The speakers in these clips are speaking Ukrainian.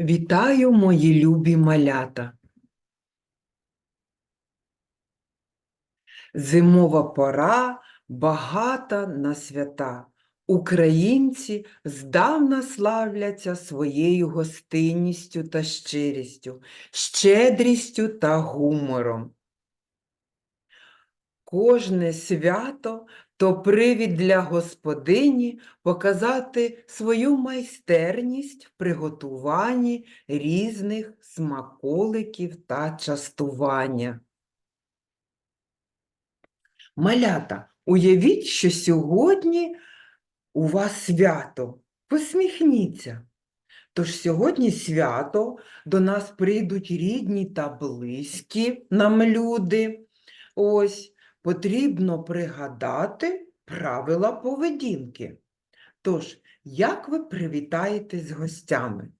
Вітаю, мої любі малята. Зимова пора багата на свята. Українці здавна славляться своєю гостинністю та щирістю, щедрістю та гумором. Кожне свято то привід для господині показати свою майстерність в приготуванні різних смаколиків та частування. Малята, уявіть, що сьогодні у вас свято. Посміхніться. Тож сьогодні свято до нас прийдуть рідні та близькі нам люди. Ось потрібно пригадати правила поведінки. Тож, як ви привітаєтесь гостями?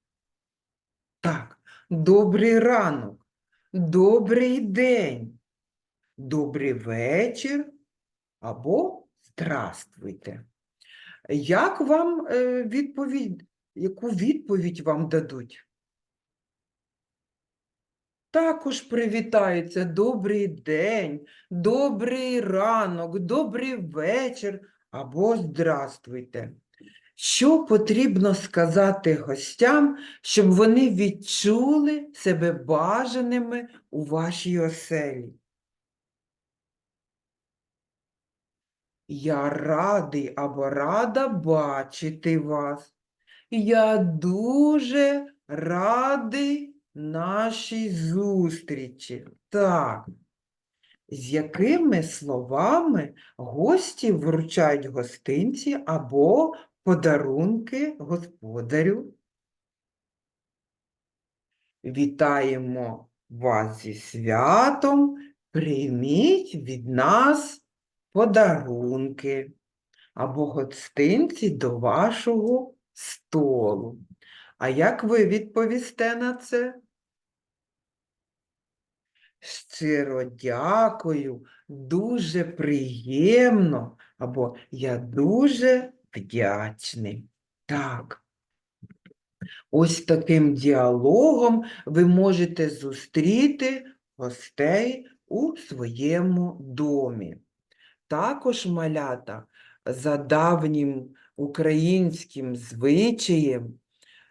Так, добрий ранок, добрий день, добрий вечір або здравствуйте. Як вам е, відповідь, яку відповідь вам дадуть? Також привітаються добрий день, добрий ранок, добрий вечір або здравствуйте. Що потрібно сказати гостям, щоб вони відчули себе бажаними у вашій оселі? Я радий або рада бачити вас. Я дуже радий нашій зустрічі. Так. З якими словами гості вручають гостинці або подарунки господарю? Вітаємо вас зі святом, прийміть від нас подарунки або гостинці до вашого столу. А як ви відповісте на це? Щиро дякую, дуже приємно, або я дуже вдячний. Так. Ось таким діалогом ви можете зустріти гостей у своєму домі. Також малята за давнім українським звичаєм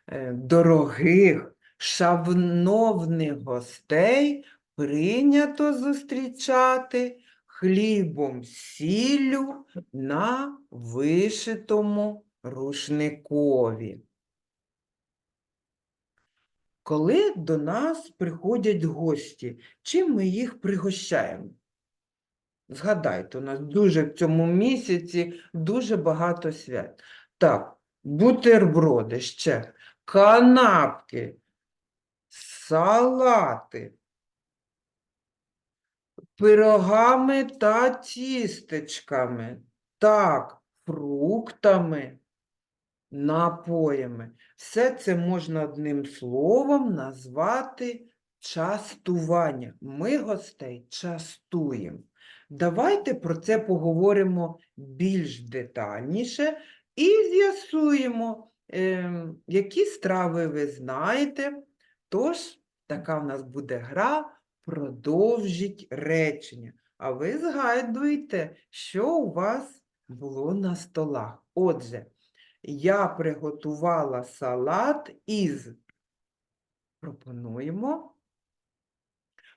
е, дорогих, шановних гостей прийнято зустрічати хлібом сіллю на вишитому рушникові. Коли до нас приходять гості, чим ми їх пригощаємо? Згадайте, у нас дуже в цьому місяці дуже багато свят. Так, бутерброди ще, канапки, салати, пирогами та тістечками, так, фруктами, напоями. Все це можна одним словом назвати частування. Ми гостей частуємо. Давайте про це поговоримо більш детальніше і з'ясуємо, ем, які страви ви знаєте. Тож, така в нас буде гра продовжіть речення. А ви згадуєте, що у вас було на столах. Отже, я приготувала салат із, пропонуємо,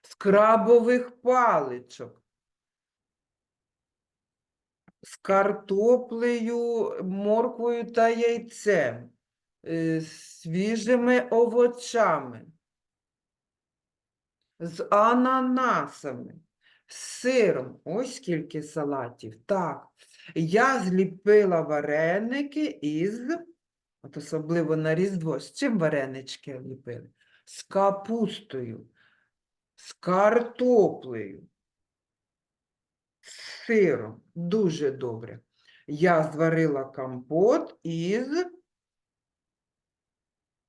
з крабових паличок з картоплею, морквою та яйцем, е, свіжими овочами, з ананасами, з сиром. Ось скільки салатів. Так, я зліпила вареники із, от особливо на Різдво, з чим варенички ліпили? З капустою, з картоплею з сиром. Дуже добре. Я зварила компот із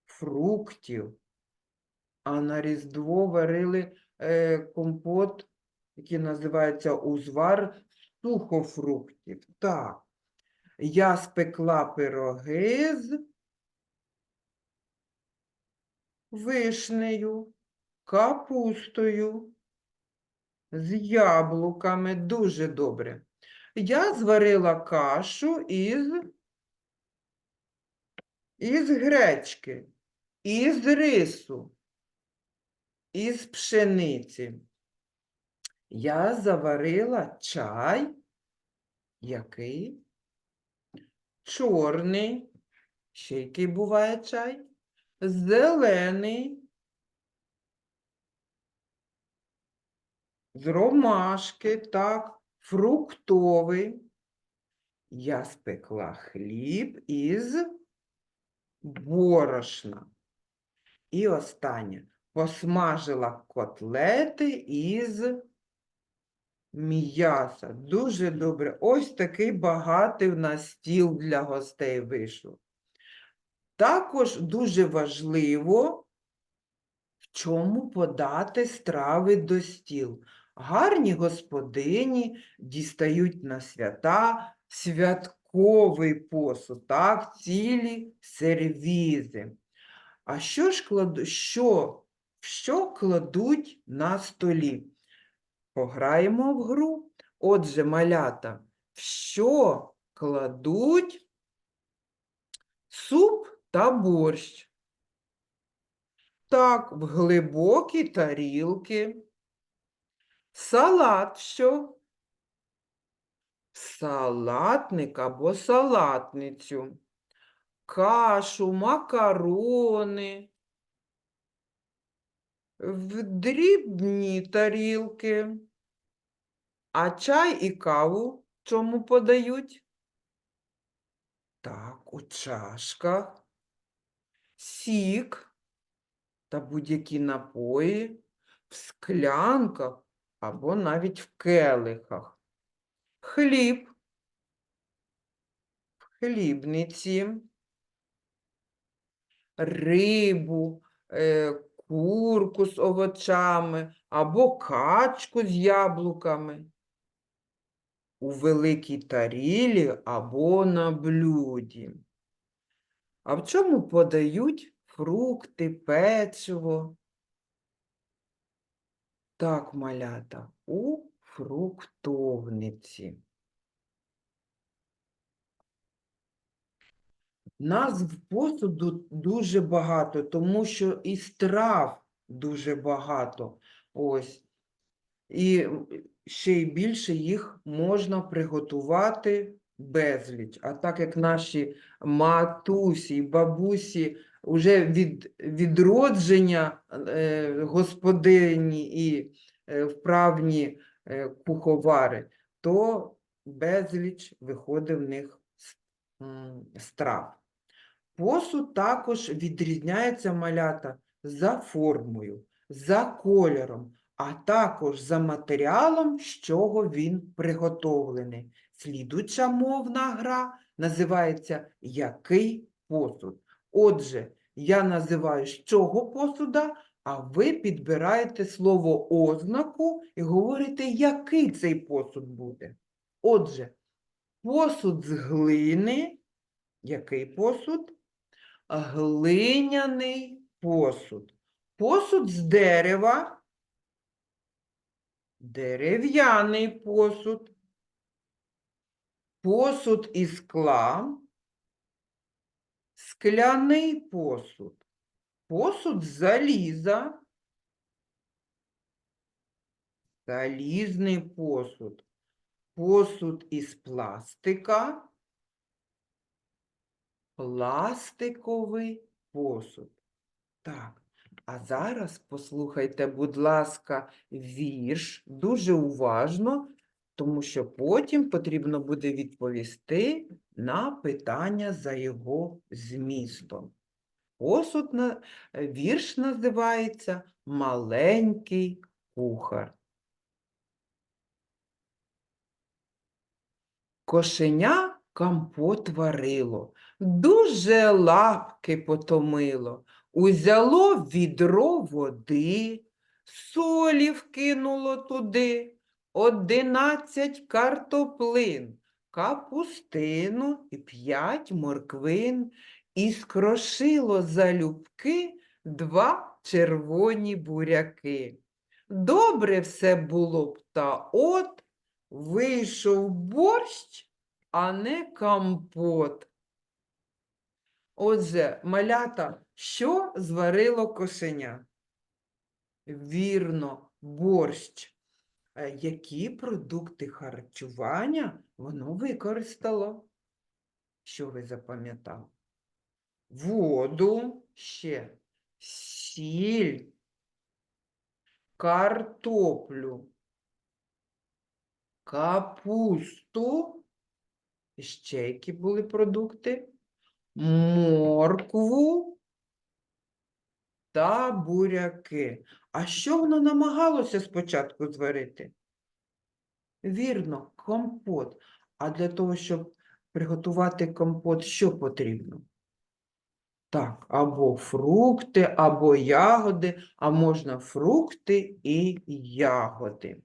фруктів. А на Різдво варили е, компот, який називається узвар сухофруктів. Так. Я спекла пироги з вишнею, капустою, з яблуками. Дуже добре. Я зварила кашу із, із гречки, із рису, із пшениці. Я заварила чай, який? Чорний, ще який буває чай, зелений, з ромашки, так, фруктовий. Я спекла хліб із борошна. І останнє. Посмажила котлети із м'яса. Дуже добре. Ось такий багатий в нас стіл для гостей вийшов. Також дуже важливо, в чому подати страви до стіл. Гарні господині дістають на свята святковий посуд, так, цілі сервізи. А що ж кладу, що, що кладуть на столі? Пограємо в гру. Отже, малята, що кладуть суп та борщ? Так, в глибокі тарілки. Салат що? Салатник або салатницю. Кашу, макарони. В дрібні тарілки. А чай і каву чому подають? Так, у чашках. Сік та будь-які напої в склянках або навіть в келихах. Хліб в хлібниці, рибу, е, курку з овочами або качку з яблуками. У великій тарілі або на блюді. А в чому подають фрукти, печиво? Так, малята, у фруктовниці. Назв посуду дуже багато, тому що і страв дуже багато. Ось. І ще й більше їх можна приготувати безліч. А так як наші матусі бабусі вже від відродження е, господині і е, вправні е, куховари, то безліч виходить в них страв. Посуд також відрізняється малята за формою, за кольором, а також за матеріалом, з чого він приготовлений. Слідуча мовна гра називається Який посуд? Отже, я називаю з чого посуда, а ви підбираєте слово ознаку і говорите, який цей посуд буде. Отже, посуд з глини. Який посуд? Глиняний посуд. Посуд з дерева. Дерев'яний посуд. Посуд із скла. Скляний посуд. Посуд з заліза. Залізний посуд. Посуд із пластика. Пластиковий посуд. Так, а зараз послухайте, будь ласка, вірш дуже уважно, тому що потім потрібно буде відповісти на питання за його змістом. Посуд на... Вірш називається Маленький кухар. Кошеня компот варило, дуже лапки потомило, узяло відро води, солі вкинуло туди, одинадцять картоплин, капустину і п'ять морквин, і скрошило залюбки два червоні буряки. Добре все було б, та от вийшов борщ, а не компот. Отже, малята, що зварило кошеня? Вірно, борщ. Е, Які продукти харчування воно використало? Що ви запам'ятали? Воду, ще сіль, картоплю, капусту. І Ще які були продукти? Моркву та буряки. А що воно намагалося спочатку зварити? Вірно, компот. А для того, щоб приготувати компот, що потрібно? Так, або фрукти, або ягоди, а можна фрукти і ягоди.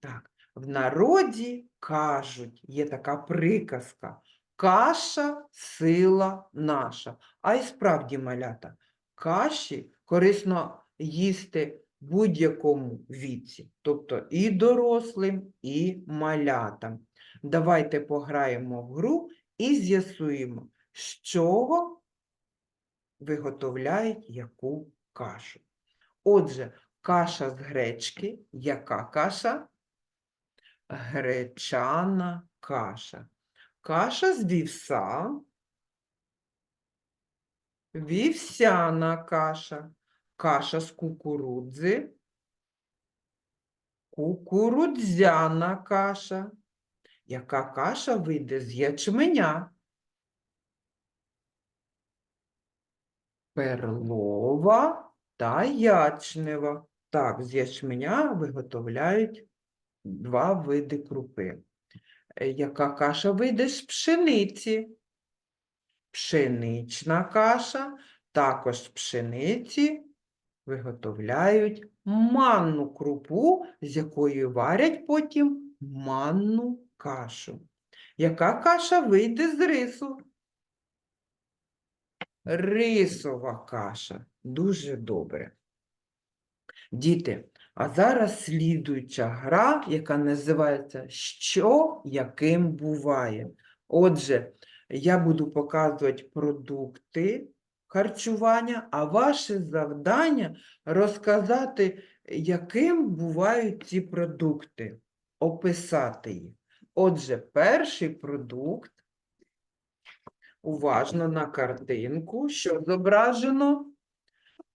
Так, в народі кажуть, є така приказка. Каша сила наша. А й справді, малята, каші корисно їсти будь-якому віці, тобто і дорослим, і малятам. Давайте пограємо в гру і з'ясуємо, з чого виготовляють яку кашу. Отже, каша з гречки. Яка каша? Гречана каша. Каша з вівса. Вівсяна каша. Каша з кукурудзи. Кукурудзяна каша. Яка каша вийде з ячменя? Перлова та ячнева. Так, з ячменя виготовляють два види крупи. Е, Яка каша вийде з пшениці? Пшенична каша, також з пшениці виготовляють манну крупу, з якої варять потім манну кашу. Яка каша вийде з рису? Рисова каша. Дуже добре. Діти, а зараз слідуюча гра, яка називається Що яким буває. Отже, я буду показувати продукти харчування, а ваше завдання розказати, яким бувають ці продукти, описати їх. Отже, перший продукт уважно на картинку, що зображено.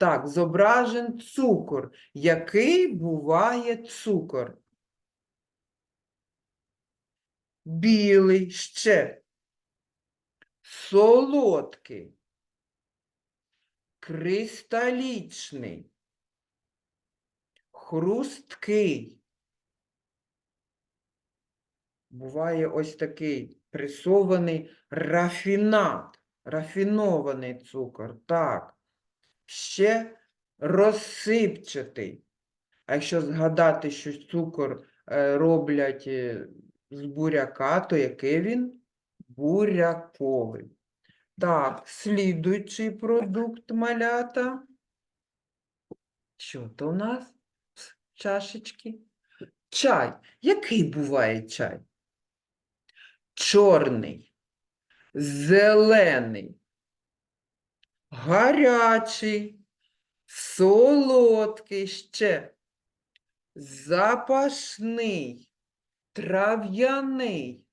Так, зображен цукор. Який буває цукор? Білий ще. Солодкий. Кристалічний. Хрусткий. Буває ось такий пресований рафінат, рафінований цукор. Так. Ще розсипчатий. А якщо згадати, що цукор е, роблять е, з буряка, то який він? Буряковий. Так, слідуючий продукт малята. Що то у нас чашечки? Чай. Який буває чай? Чорний, зелений, гарячий, солодкий ще, запашний, трав'яний,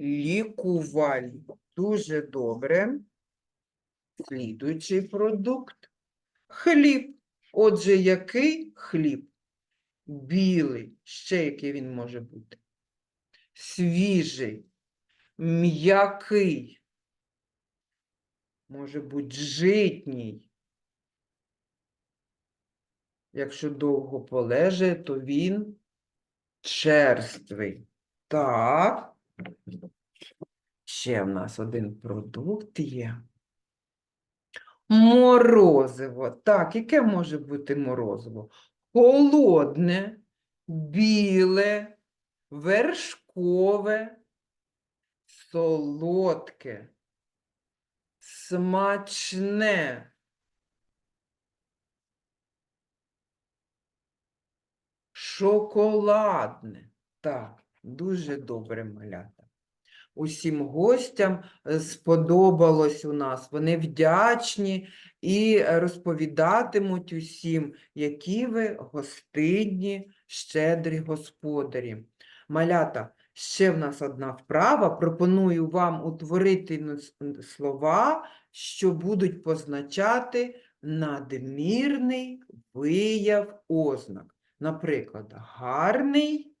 лікувальний. Дуже добре. Слідуючий продукт хліб. Отже, який хліб? Білий. Ще який він може бути? Свіжий, м'який, може бути житній. Якщо довго полеже, то він черствий. Так. Ще в нас один продукт є. Морозиво. Так, яке може бути морозиво? Холодне, біле, вершкове, солодке. Смачне. Шоколадне. Так, дуже добре, малята. Усім гостям е, сподобалось у нас. Вони вдячні і розповідатимуть усім, які ви гостинні, щедрі господарі. Малята, ще в нас одна вправа. Пропоную вам утворити слова, що будуть позначати надмірний вияв ознак. Наприклад, гарний,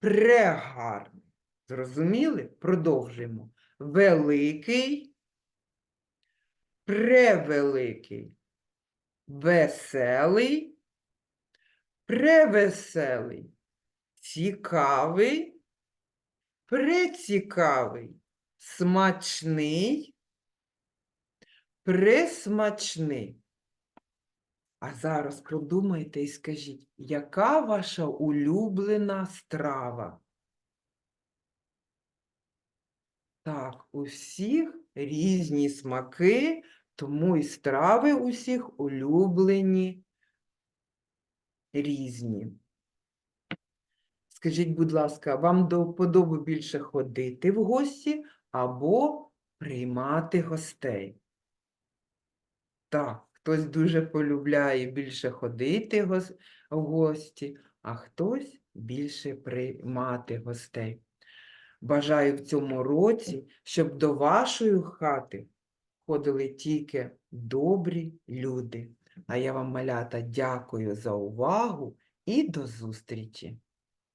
прегарний. Зрозуміли? Продовжуємо. Великий, превеликий, веселий, превеселий, цікавий, прецікавий, смачний, пресмачний. А зараз подумайте і скажіть, яка ваша улюблена страва? Так, у всіх різні смаки, тому і страви у всіх улюблені різні. Скажіть, будь ласка, вам до вподоби більше ходити в гості або приймати гостей? Так, хтось дуже полюбляє більше ходити в гості, а хтось більше приймати гостей. Бажаю в цьому році, щоб до вашої хати ходили тільки добрі люди. А я вам, малята, дякую за увагу і до зустрічі!